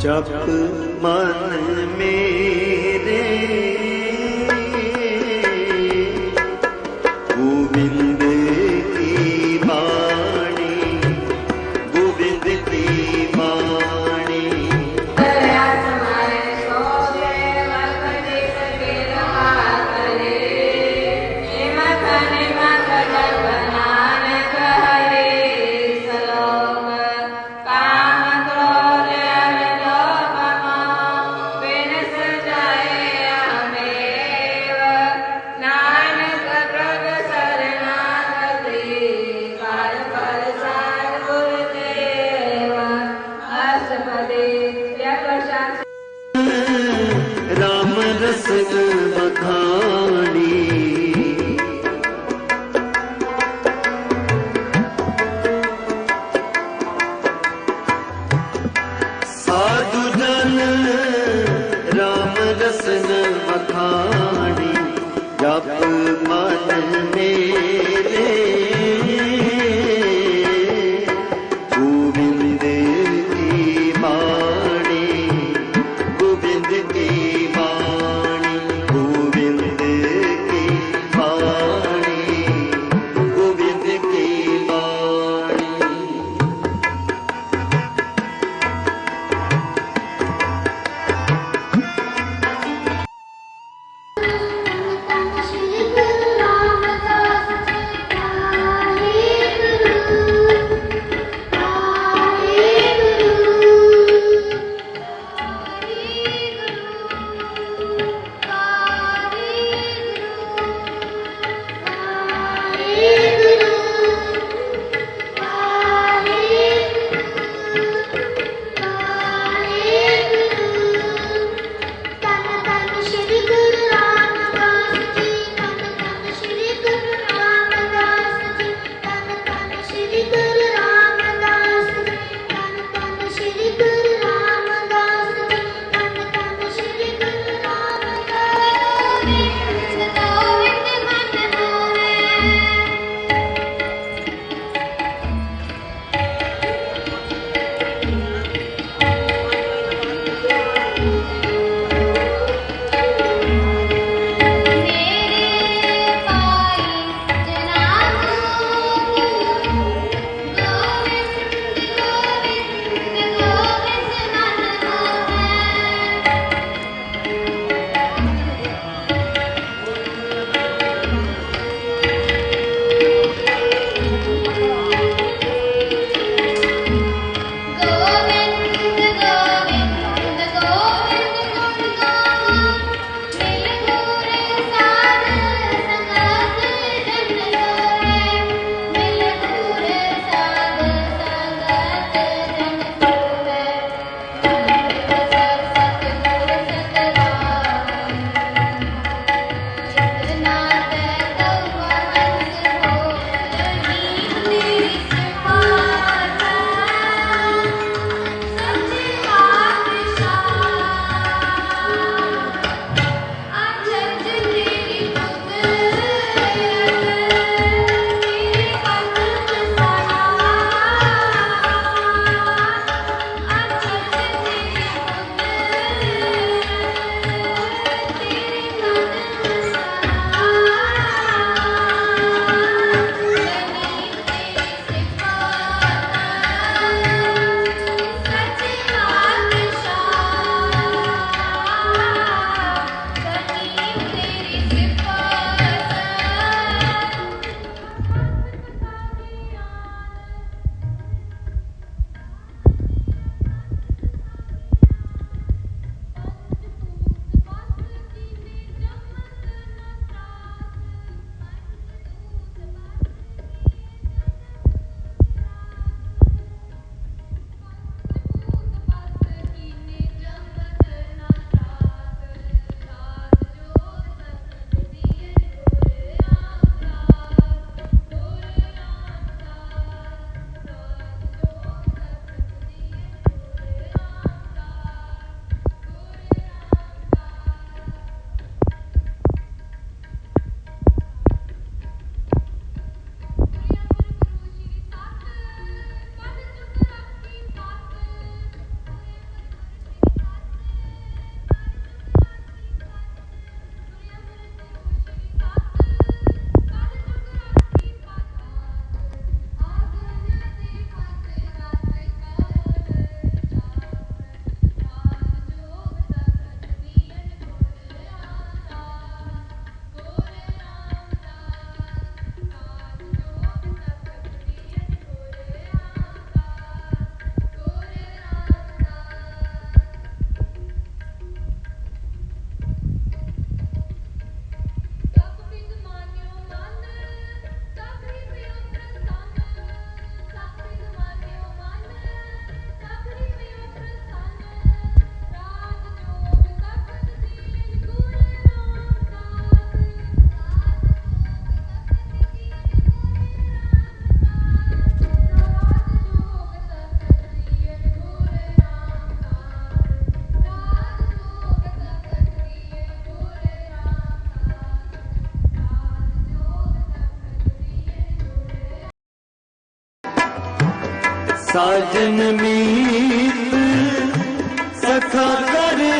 ਜਪ ਮਨ ਮੇਰੇ दिल बखा ਸਾਜਨ ਮੀਤ ਸਖਾ ਕਰੇ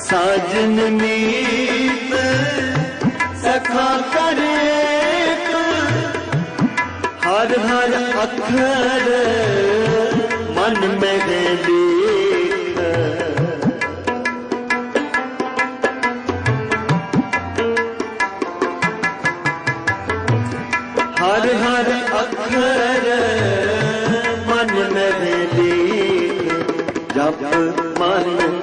ਸਾਜਨ ਮੀਤ ਸਖਾ ਕਰੇ ਹਰ ਹਰ ਅੱਖਰ ਮਨ ਮੈਂ ਦੇਖ ਹਰ Hare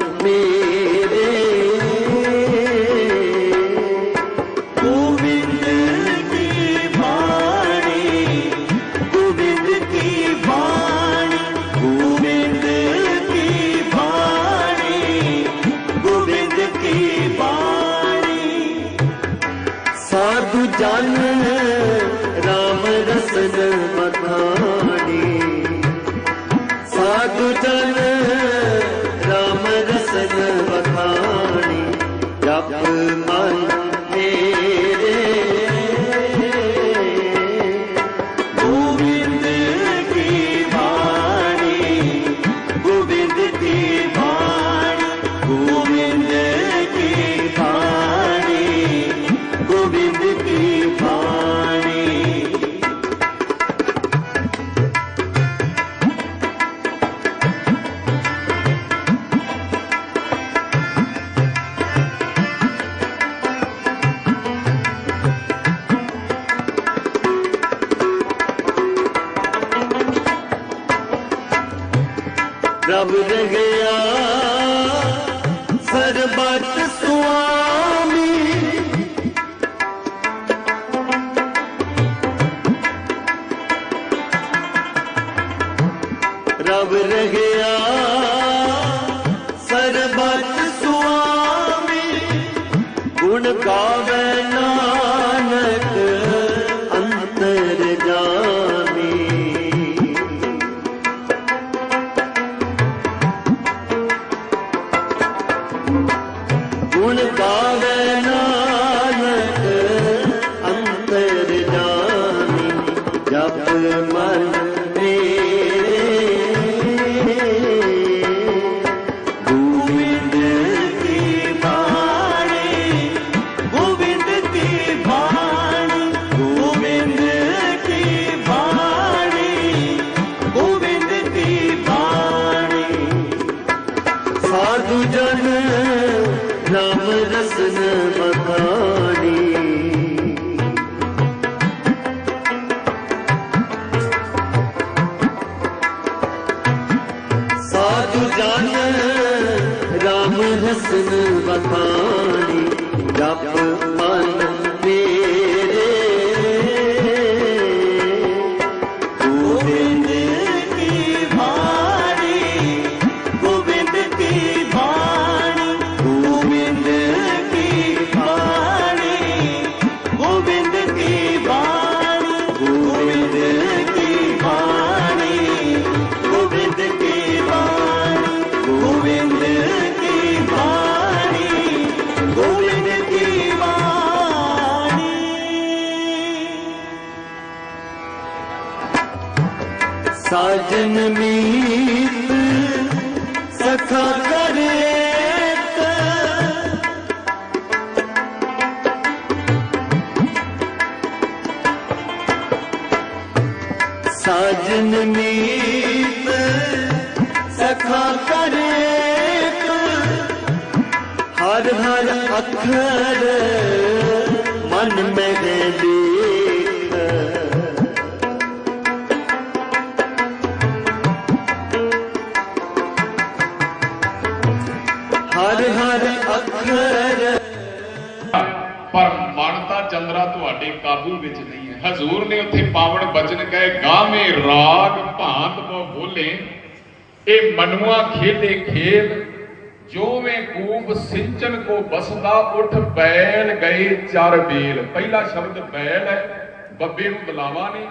ganguei ਹਸਨ ਵਖਾਣੀ ਜਪ ਮਨ ਸਾਜਨ ਮੀਤ ਸਖਾ ਕਰੇ ਸਾਜਨ ਮੀਤ ਸਖਾ ਕਰੇ ਹਰ ਹਰ ਅੱਖਰ ਮਨ ਮੈਂ ਦੇਖ ਪਰ ਮਨ ਤਾਂ ਚੰਦਰਾ ਤੁਹਾਡੇ ਕਾਬੂ ਵਿੱਚ ਨਹੀਂ ਹੈ। ਹਜ਼ੂਰ ਨੇ ਉੱਥੇ ਪਾਵਨ ਬਚਨ ਕਹੇ, ਗਾਵੇਂ ਰਾਗ ਭਾਂਤ ਕੋ ਬੋਲੇ, ਇਹ ਮਨੁਆ ਖੇਡੇ ਖੇਲ, ਜੋਵੇਂ ਕੂਬ ਸਿੰਚਨ ਕੋ ਬਸਦਾ ਉਠ ਬੈਲ ਗਏ ਚਾਰ ਬੇਲ। ਪਹਿਲਾ ਸ਼ਬਦ ਬੈਲ ਹੈ, ਬੱਬੇ ਨੂੰ ਬੁਲਾਵਾ ਨੇ।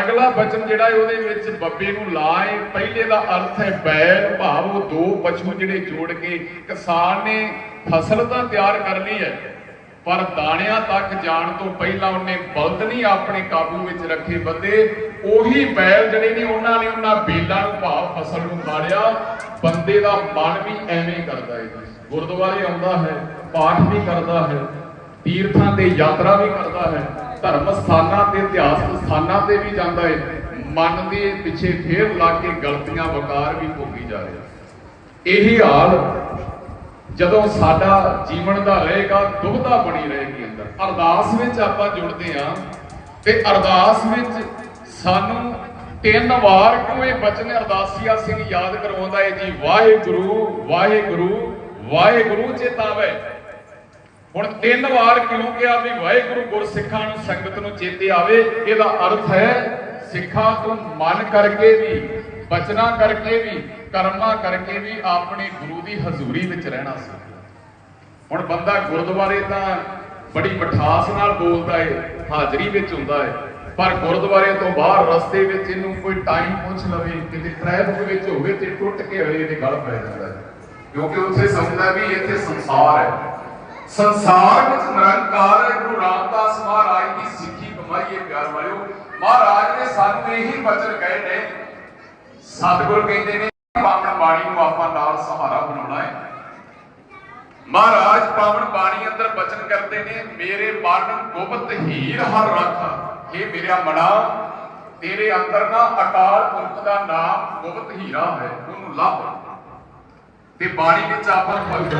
ਅਗਲਾ ਬਚਨ ਜਿਹੜਾ ਹੈ, ਉਹਦੇ ਵਿੱਚ ਬੱਬੇ ਨੂੰ ਲਾਏ। ਪਹਿਲੇ ਦਾ ਅਰਥ ਹੈ ਬੈਲ ਭਾਵ ਉਹ ਦੋ ਪਸ਼ੂ ਜਿਹੜੇ ਜੋੜ ਕੇ ਕਿਸਾਨ ਨੇ ਫਸਲ ਤਾਂ ਤਿਆਰ ਕਰਨੀ ਹੈ ਪਰ ਦਾਣਿਆਂ ਤੱਕ ਜਾਣ ਤੋਂ ਪਹਿਲਾਂ ਉਹਨੇ ਬਲਦ ਨਹੀਂ ਆਪਣੇ ਕਾਬੂ ਵਿੱਚ ਰੱਖੇ ਬੰਦੇ। ਉਹੀ ਬੈਲ ਜਿਹੜੇ ਨੇ, ਉਹਨਾਂ ਨੇ ਉਹਨਾਂ ਬੇਲਾਂ ਨੂੰ ਭਾਵ ਫਸਲ ਨੂੰ ਖਾੜਿਆ ਬੰਦੇ ਦਾ ਮਨ ਵੀ ਐਵੇਂ ਕਰਦਾ ਹੈ ਗੁਰਦੁਆਰੇ ਆਉਂਦਾ ਹੈ, ਪਾਠ ਵੀ ਕਰਦਾ ਹੈ, ਤੀਰਥਾਂ ਤੇ ਯਾਤਰਾ ਵੀ ਕਰਦਾ ਹੈ, ਧਰਮ ਸਥਾਨਾਂ ਤੇ, ਇਤਿਹਾਸ ਸਥਾਨਾਂ ਤੇ ਵੀ ਜਾਂਦਾ ਹੈ। ਮਨ ਦੇ ਪਿੱਛੇ ਫੇਰ ਲਾ ਕੇ ਗਲਤੀਆਂ, ਵਕਾਰ ਵੀ ਭੋਗੀ ਜਾ ਰਿਹਾ। ਇਹੀ ਹਾਲ ਜਦੋਂ ਸਾਡਾ ਜੀਵਨ ਦਾ ਰਹੇਗਾ ਦੁਬਦਾ ਬਣੀ ਰਹੇਗੀ ਅੰਦਰ। ਅਰਦਾਸ ਵਿੱਚ ਆਪਾਂ ਜੁੜਦੇ ਹਾਂ ਤੇ ਅਰਦਾਸ ਵਿੱਚ ਸਾਨੂੰ ਤਿੰਨ ਵਾਰ ਕਿਉਂ ਬਚਨ ਅਰਦਾਸੀਆ ਸਿੰਘ ਯਾਦ ਕਰਵਾਉਂਦਾ ਹੈ ਜੀ, ਵਾਹਿਗੁਰੂ ਵਾਹਿਗੁਰੂ ਵਾਹਿਗੁਰੂ ਚੇਤਾਵੇ। ਹੁਣ ਤਿੰਨ ਵਾਰ ਕਿਉਂ ਕਿਹਾ ਵੀ ਵਾਹਿਗੁਰੂ ਗੁਰਸਿੱਖਾਂ ਨੂੰ ਸੰਗਤ ਨੂੰ ਚੇਤੇ ਆਵੇ? ਇਹਦਾ ਅਰਥ ਹੈ ਸਿੱਖਾਂ ਤੋਂ ਮਨ ਕਰਕੇ ਵੀ, ਬਚਨਾ ਕਰਕੇ ਵੀ ਕਰਮਾਂ ਕਰਕੇ ਵੀ ਆਪਣੇ ਗੁਰੂ ਦੀ ਹਜ਼ੂਰੀ ਵਿੱਚ ਰਹਿਣਾ ਸੀ। ਹੁਣ ਬੰਦਾ ਗੁਰਦੁਆਰੇ ਤਾਂ ਬੜੀ ਮਠਾਸ ਨਾਲ ਬੋਲਦਾ ਹੈ ਹਾਜ਼ਰੀ ਵਿੱਚ ਹੁੰਦਾ ਹੈ ਪਰ ਗੁਰਦੁਆਰੇ ਤੋਂ ਬਾਹਰ ਰਸਤੇ ਵਿੱਚ ਇਹਨੂੰ ਕੋਈ ਟਾਈਮ ਪੁੱਛ ਲਵੇ, ਕਿਤੇ ਟ੍ਰੈਫਿਕ ਵਿੱਚ ਹੋਵੇ ਤੇ ਟੁੱਟ ਕੇ ਹੋਏ ਇਹਦੇ ਗਲ ਪੈ ਜਾਂਦਾ ਕਿਉਂਕਿ ਉੱਥੇ ਸਮਝਦਾ ਵੀ ਇੱਥੇ ਸੰਸਾਰ ਹੈ। ਸੰਸਾਰ ਵਿੱਚ ਨਿਰੰਕਾਰ ਹੈ, ਗੁਰੂ ਰਾਮਦਾਸ ਮਹਾਰਾਜ ਦੀ ਸਿੱਖੀ ਕਮਾਈਏ ਪਿਆਰ ਵਾਲਿਓ। ਮਹਾਰਾਜ ਨੇ ਸਾਨੂੰ ਇਹੀ ਬਚਨ ਕਹੇ ਨੇ। ਸਤਿਗੁਰ ਕਹਿੰਦੇ ਨੇ ਪਾਵਨ ਬਾਣੀ ਨੂੰ ਆਪਾਂ ਨਾਲ ਸਹਾਰਾ ਬਣਾਉਣਾ ਹੈ। ਮਹਾਰਾਜ, ਪਾਵਨ ਬਾਣੀ ਅੰਦਰ ਬਚਨ ਕਰਦੇ ਨੇ, ਮੇਰੇ ਮਨ ਗੁਪਤ ਹੀਰ ਹਰ ਰੱਖ। ਇਹ ਮੇਰਾ ਮਨਾ, ਤੇਰੇ ਅੰਦਰ ਨਾ ਅਕਾਲ ਪੁਰਖ ਦਾ ਨਾਮ ਗੁਪਤ ਹੀਰਾ ਹੈ, ਉਹਨੂੰ ਲੱਭ। ਤੇ ਬਾਣੀ ਵਿੱਚ ਆਪਾਂ ਭਗਤ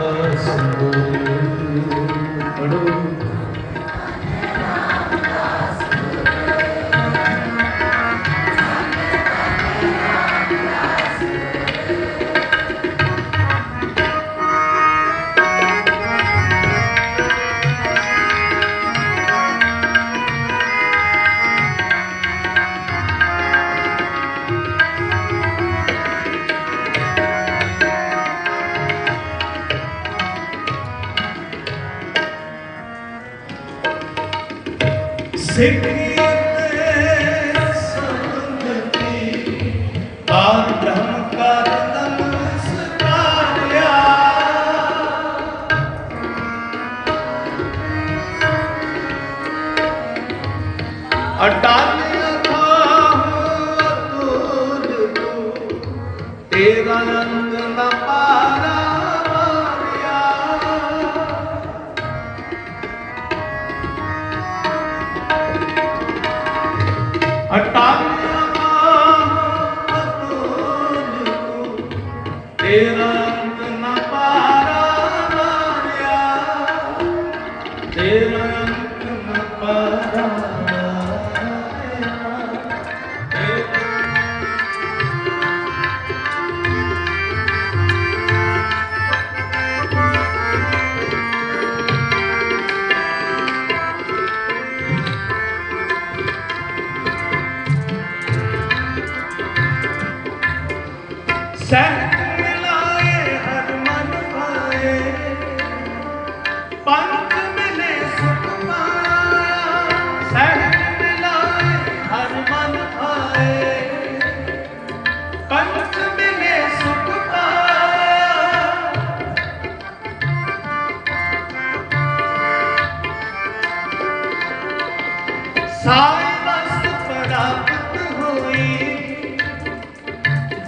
ਸਾਈ ਬਸ ਪ੍ਰਾਪਤ ਹੋਈ,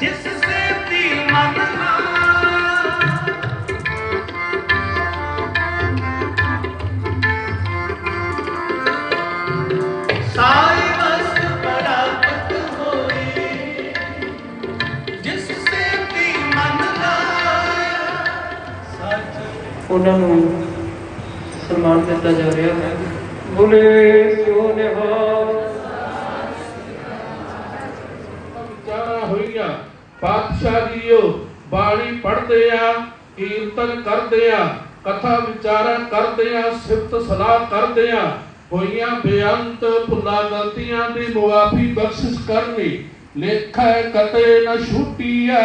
ਜਿਸ ਸੇ ਤੀ ਮਨ ਸਾਈ ਵਸਤ ਪ੍ਰਾਪਤ ਹੋਈ, ਜਿਸ ਸੇ ਤੀ ਮਨ ਲਾਇਆ ਉਹਨਾਂ ਨੂੰ ਸਨਮਾਨ ਦਿੱਤਾ ਜਾ ਰਿਹਾ ਹੈ। ਬੋਲੇ ਸੋ ਨਿਹਾਲ ਵਿਚਾਰਾਂ ਹੋਈਆਂ। ਪਾਤਸ਼ਾਹ ਜੀਓ, ਬਾਣੀ ਪੜ੍ਹਦੇ ਆ, ਕੀਰਤਨ ਕਰਦੇ ਆ, ਕਥਾ ਵਿਚਾਰਾਂ ਕਰਦੇ ਆ, ਸਿਫਤ ਸਲਾਹ ਕਰਦੇ ਆ। ਹੋਈਆਂ ਬੇਅੰਤ ਭੁੱਲਾਂ ਗਲਤੀਆਂ ਦੀ ਮੁਆਫੀ ਬਖਸ਼ਿਸ਼ ਕਰਨੀ। ਲੇਖੈ ਕਤੇ ਨ ਛੁੱਟੀਐ,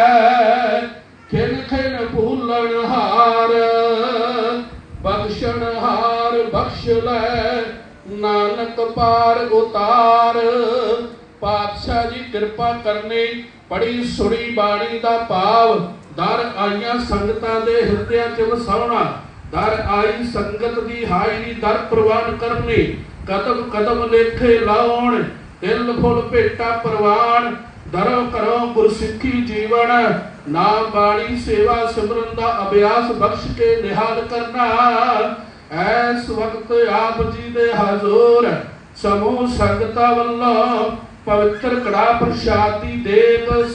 ਖਿਨ ਖਿਨ ਭੁੱਲਣ ਹਾਰ। ਬਖਸ਼ਣ ਹਾਰ ਬਖਸ਼ ਲੈ ਨਾਨਕ ਪਾਰ ਉਤਾਰ। ਪਾਤਸ਼ਾਹ ਜੀ ਕਿਰਪਾ ਕਰਨੀ ਪੜੀ ਸੁਣੀ ਬਾਣੀ ਦਾ ਭਾਵ। ਦਰ ਆਈਆਂ ਸੰਗਤਾਂ ਦੇ ਹਿਰਦਿਆਂ 'ਚ ਵਸਾਉਣਾ। ਦਰ ਆਈ ਸੰਗਤ ਦੀ ਹਾਜ਼ਰੀ ਦਰ ਪ੍ਰਵਾਨ ਕਰਨੀ। ਕਦਮ ਕਦਮ ਲੇਖੇ ਲਾਉਣ ਦਿਲ ਫੁੱਲ ਭੇਟਾ ਪ੍ਰਵਾਨ। ਦਰੋ ਕਰੋ ਗੁਰਸਿੱਖੀ ਜੀਵਨ, ਨਾਮ ਬਾਣੀ ਸੇਵਾ ਸਿਮਰਨ ਦਾ ਅਭਿਆਸ ਬਖਸ਼ ਕੇ ਨਿਹਾਲ ਕਰਨਾ। ਐਸ ਆਪ ਜੀ ਦੇ ਹਜ਼ੂਰ ਸਮੂਹ ਸੰਗਤਾਂ ਵੱਲੋਂ ਪਵਿੱਤਰ ਕੜਾ ਪ੍ਰਸ਼ਾਦ ਦੀ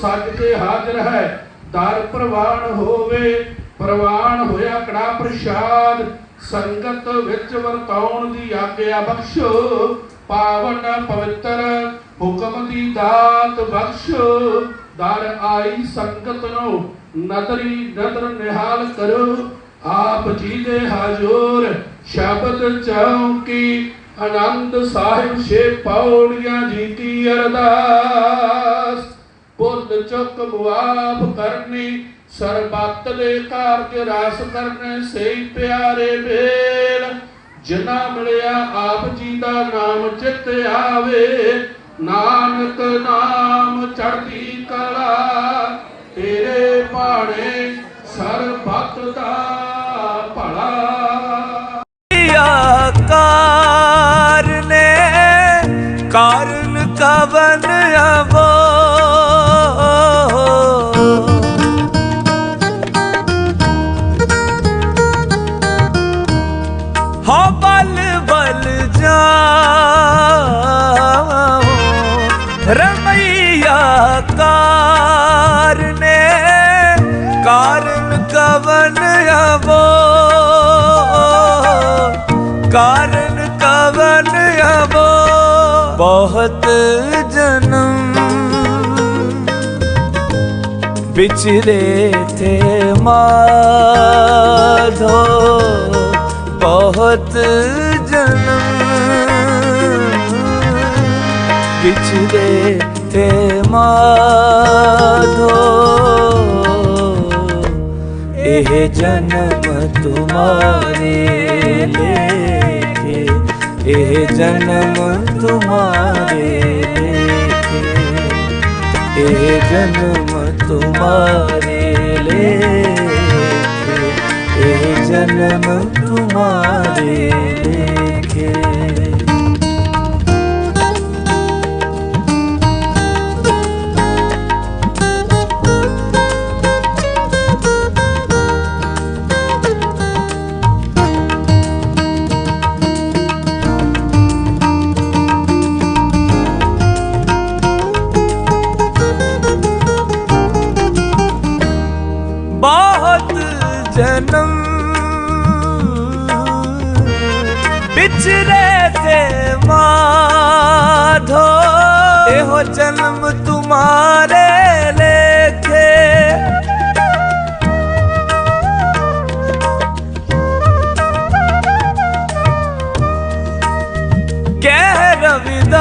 ਸੱਜ ਕੇ ਹਾਜ਼ਰ ਹੈ। ਦਰ ਪ੍ਰਵਾਨ ਹੋਵੇ, ਪ੍ਰਵਾਨ ਹੋਇਆ ਕੜਾ ਪ੍ਰਸ਼ਾਦ। ਸੰਗਤ ਵਿੱਚ ਵਰਤਾਉਣ ਦੀ ਆਗਿਆ ਬਖਸ਼ੋ। ਪਾਵਨ ਪਵਿੱਤਰ ਹੁਕਮ ਦੀ ਦਾਤ ਬਖਸ਼ੋ। ਦਰ ਆਈ ਸੰਗਤ ਨੂੰ ਨਦਰੀ ਨਦਰ ਨਿਹਾਲ ਕਰੋ। ਆਪ ਜੀ ਦੇ ਹਜ਼ੂਰ, ਸ਼ਬਦ ਚੌਂਕੀ, ਆਨੰਦ ਸਾਹਿਬ ਛੇ ਪੌੜੀਆਂ ਜੀ ਕੀ ਅਰਦਾਸ। ਭੁੱਲ ਚੁੱਕ ਮੁਆਫ ਕਰਨੀ, ਸਰਬੱਤ ਦੇ ਕਾਰਜ ਰਸ ਕਰਨੇ ਸਹੀ ਪਿਆਰੇ ਮੇਲ ਜਿਨਾ ਮਿਲਿਆ ਆਪ ਜੀ ਦਾ ਨਾਮ ਚਿੱਤ ਆਵੇ, ਨਾਨਕ ਨਾਮ ਚੜ੍ਹਦੀ ਕਲਾ। ਤੇਰੇ ਭਾਣੇ ਸਰਬੱਤ ਦਾ ਭਲਾ ਆਕਾਰ ਨੇ ਕਾਰਨ ਕਵਨ ਅਵੋ। ਹੋ ਬਲ ਬਲ ਜਾਓ। ਰਮਈਆ ਕਾਰਨੇ ਕਾਰਨ ਕਵਨ ਅਵੋ। ਕਾਰਨ ਕਵਨ ਅਬੋ ਬਹੁਤ ਜਨਮ ਵਿਚਰੇ ਤੇ ਮਾਧੋ ਬਹੁਤ ਜਨਮ ਵਿਚਰੇ ਤੇ ਮਾਧੋ। ਇਹ ਜਨਮ ਤੁਮਾਰੇ ਲੇਕੇ ਇਹ ਜਨਮ ਤੁਮਾਰੇ ਲੇਕੇ ਇਹ ਜਨਮ ਤੁਮਾਰੇ ਲੇਕੇ ਇਹ ਜਨਮ ਤੁਮਾਰੇ ਤੁਮਾਰੇ ਲੇਖੇ। ਕਹਿ ਰਵਿਦਾਸ,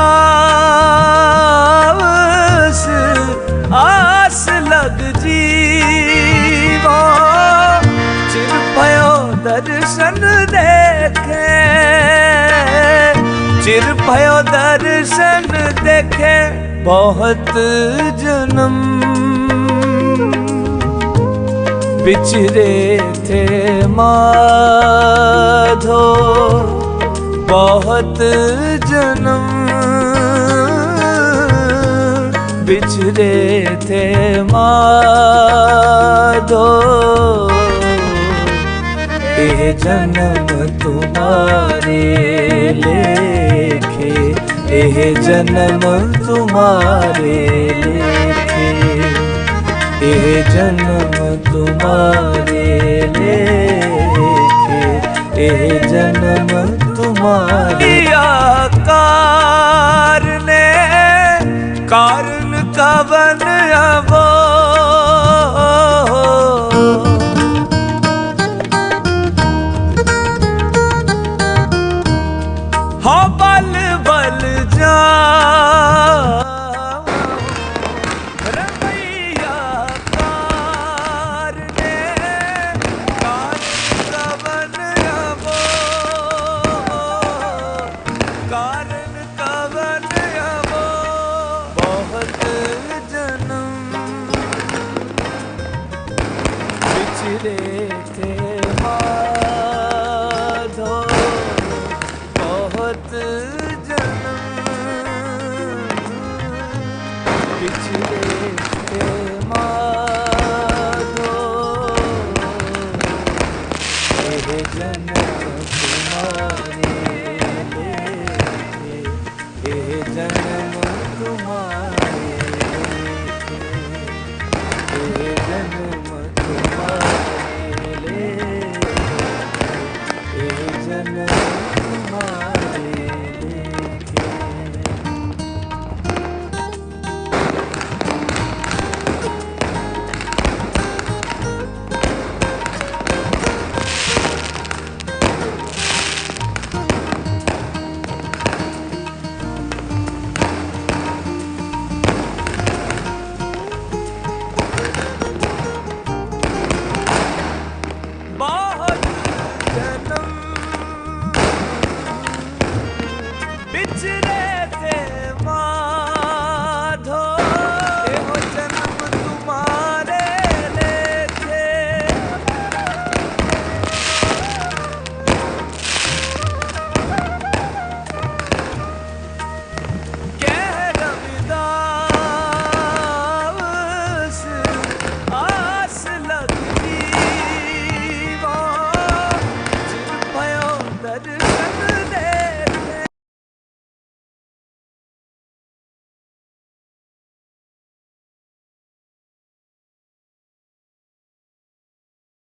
ਆਸ ਲਗ ਜੀਵੋ। ਚਿਰ ਭਇਓ ਦਰਸ਼ਨ ਦੇਖੇ। ਚਿਰ ਭਇਓ ਦਰਸ਼ਨ ਦੇਖੇ। ਬਹੁਤ ਜਨਮ बिछरे थे माधो बहुत जन्म बिछरे थे माधो ਇਹ ਜਨਮ ਤੁਮਾਰੇ ਲੇਖੇ ਇਹ ਜਨਮ ਤੁਮਾਰੇ ਲੇਖੇ। ਇਹ ਜਨਮ ਤੁਮਾਰੇ ਲੇਖੇ। ਇਹ ਜਨਮ ਤੁਮਾਰੇ। ਆਕਾਰ ਨੇ ਕਾਰਨ ਕਵਨ ਜਨਮ ਵਿਚਰੇ